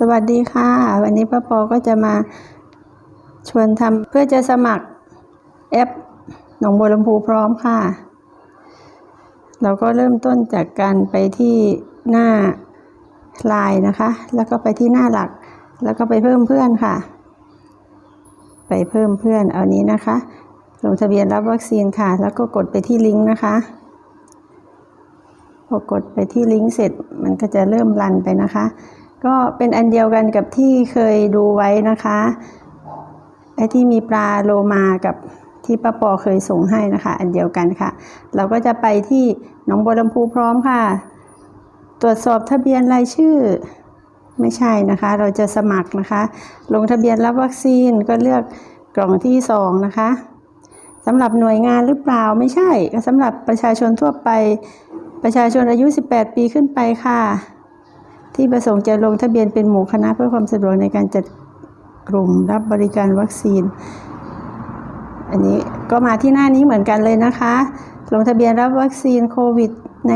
สวัสดีค่ะ วันนี้ป้าปอก็จะมาชวนทำเพื่อจะสมัครแอปหนองบัวลำพูพร้อมค่ะ เราก็เริ่มต้นจากการไปที่หน้าไลน์นะคะ แล้วก็ไปที่หน้าหลัก แล้วก็ไปเพิ่มเพื่อนค่ะ ไปเพิ่มเพื่อนเอานี้นะคะ ลงทะเบียนรับวัคซีนค่ะ แล้วก็กดไปที่ลิงก์นะคะพอกดไปที่ลิงก์เสร็จมันก็จะเริ่มรันไปนะคะ ก็เป็นอันเดียวกันกับที่เคยดูไว้นะคะไอ้ที่มีปลาโลมากับที่ป้าปอเคยส่งให้นะคะ อันเดียวกันค่ะ เราก็จะไปที่หนองบัวลำพูพร้อมค่ะ ตรวจสอบทะเบียนรายชื่อไม่ใช่นะคะ เราจะสมัครนะคะ ลงทะเบียนรับวัคซีนก็เลือกกล่องที่สองนะคะสำหรับหน่วยงานหรือเปล่าไม่ใช่สำหรับประชาชนทั่วไปประชาชนอายุ 18 ปีขึ้นไปค่ะ ที่ประสงค์จะลงทะเบียนเป็นหมู่คณะเพื่อความสะดวกในการจัดกลุ่มรับบริการวัคซีน อันนี้ก็มาที่หน้านี้เหมือนกันเลยนะคะ ลงทะเบียนรับวัคซีนโควิด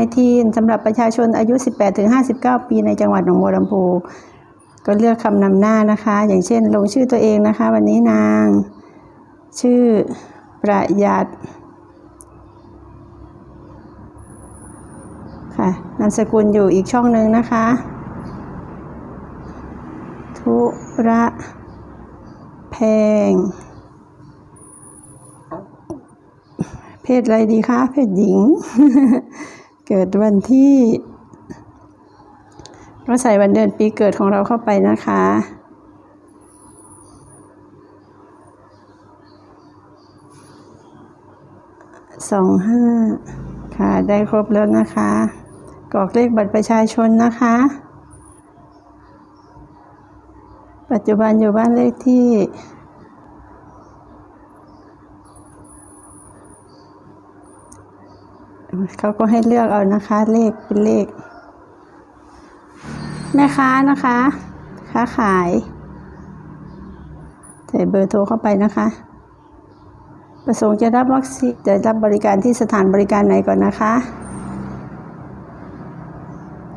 -19 สำหรับประชาชนอายุ 18-59 ปีในจังหวัดหนองบัวลำพูก็เลือกคำนำหน้านะคะ อย่างเช่น ลงชื่อตัวเองนะคะ วันนี้นาง ชื่อประหยัดค่ะนามสกุลอยู่อีกช่องหนึ่งนะคะ ทุระแพง เพศอะไรดีคะ เพศหญิง เกิดวันที่ก็ใส่วันเดือนปีเกิดของเราเข้าไปนะคะสองห้าค่ะ ได้ครบแล้วนะคะกรอกเลขบัตรประชาชนนะคะ ปัจจุบันอยู่บ้านเลขที่ เขาก็ให้เลือกเอานะคะ เลขเป็นเลข แม่ค้านะคะ ค้าขาย ใส่เบอร์โทรเข้าไปนะคะ ประสงค์จะรับวัคซีนจะรับบริการที่สถานบริการไหนก่อนนะคะ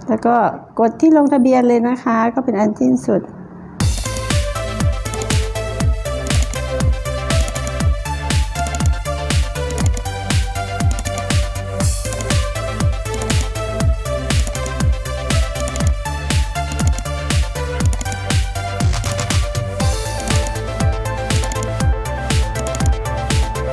แล้วก็กดที่ลงทะเบียนเลยนะคะ ก็เป็นอันสิ้นสุด